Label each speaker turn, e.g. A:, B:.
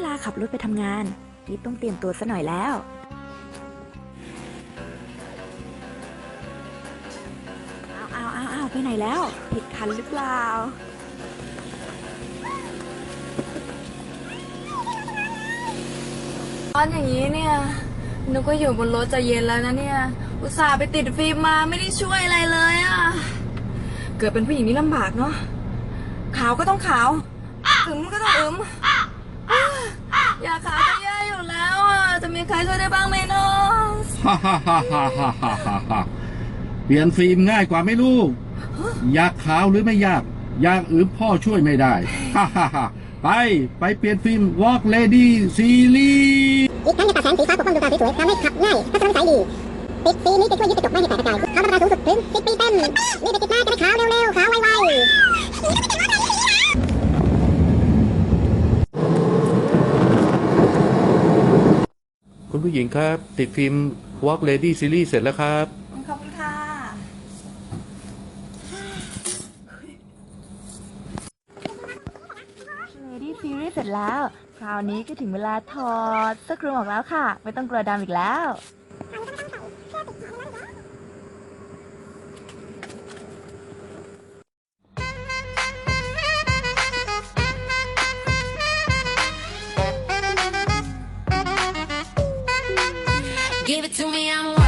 A: เวลาขับรถไปทำงานรีบต้องเตรียมตัวซะหน่อยแล้ว เอาเอาเอาเอาไปไหนแล้ว ผิดคันหรือเปล่า
B: ตอนอย่างนี้เนี่ยนึกว่าอยู่บนรถจะเย็นแล้วนะเนี่ย อุตส่าห์ไปติดฟิล์มมาไม่ได้ช่วยอะไรเลยอะ่ะ เกิดเป็นผู้หญิงนี่ลำบากเนาะ ขาวก็ต้องขาวอึมก็ต้องอึมอยากขาวจะแย่อยู่แล้วอะ จะ มีใครช่วยได้บ้างไหมเนาะ
C: ฮ่าฮ่าฮ่าฮ่าฮ่าฮ่าฮ่าฮ่าเปลี่ยนฟิล์มง่ายกว่าไหมลูก อยากขาวหรือไม่อยาก อยากอืบพ่อช่วยไม่ได้ ฮ่าฮ่าฮ่าไปไปเปลี่ยนฟิล์ม Walk Lady Series
D: อีกทั้งยังตัดแสงสีฟ้าปกป้องดวงตาสวยๆทำให้ขับง่ายทัศนวิสัยดีติดปีนี้จะช่วยยึดกระจกไม่ให้แตกกระจายทำราคาสูงสุดถึง10ปีเต็มรีบไปติดมาจะได้ขาวเร็วๆขาวไวๆ
C: คุณผู้หญิงครับ ติดฟิล์ม Walk Lady Series เสร็จแล้วครับ
B: ขอบคุณค่ะ
A: Lady Series เสร็จแล้ว คราวนี้ก็ถึงเวลาถอดเสื้อคลุมออกแล้วค่ะ ไม่ต้องกลัวดำอีกแล้ว to me, I'm